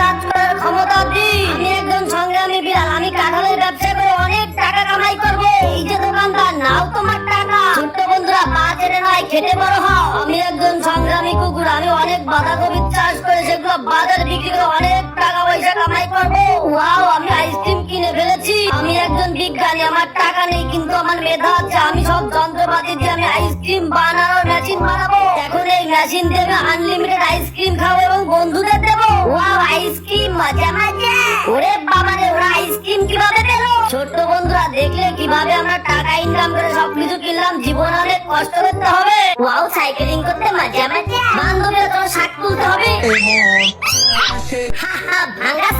কাজ করার ক্ষমতা দিন। আমি একজন সংগ্রামী বিড়াল, আমি কাঁঠালের ব্যবসা করে অনেক টাকা কামাই করব। এই যে দোকানদার, নাও তোমার টাকা। ছোট্ট বন্ধুরা পা ছেড়ে নয়, খেটে বড় হও। আমি একজন সংগ্রামী কুকুর, আমি অনেক বাঁধাকপির চাষ করে সেগুলো বাজারে বিক্রি করে অনেক টাকা পয়সা কামাই করব। ওয়াও, আমি আইসক্রিম কিনে ফেলেছি। আমি একজন বিজ্ঞানী, আমার টাকা নেই, কিন্তু আমার মেধা আছে। আমি সব যন্ত্রপাতি দিয়ে আমি আইসক্রিম বানানোর মেশিন বানাবো। এখন এই মেশিন দিয়ে আনলিমিটেড আইসক্রিম খাব এবং বন্ধুদের দেবো। ওয়াও আইসক্রিম মজা মজা। ওরে বাবা রে, ওরা আইসক্রিম কীভাবে পেল? ছোট্ট বন্ধুরা, দেখলে কীভাবে আমরা টাকা ইনকাম করে সবকিছু কিনলাম? জীবনে অনেক কষ্ট করতে হবে। ওয়াও সাইকেলিং করতে মজা মজা। বান্ধবীরা ভাঙা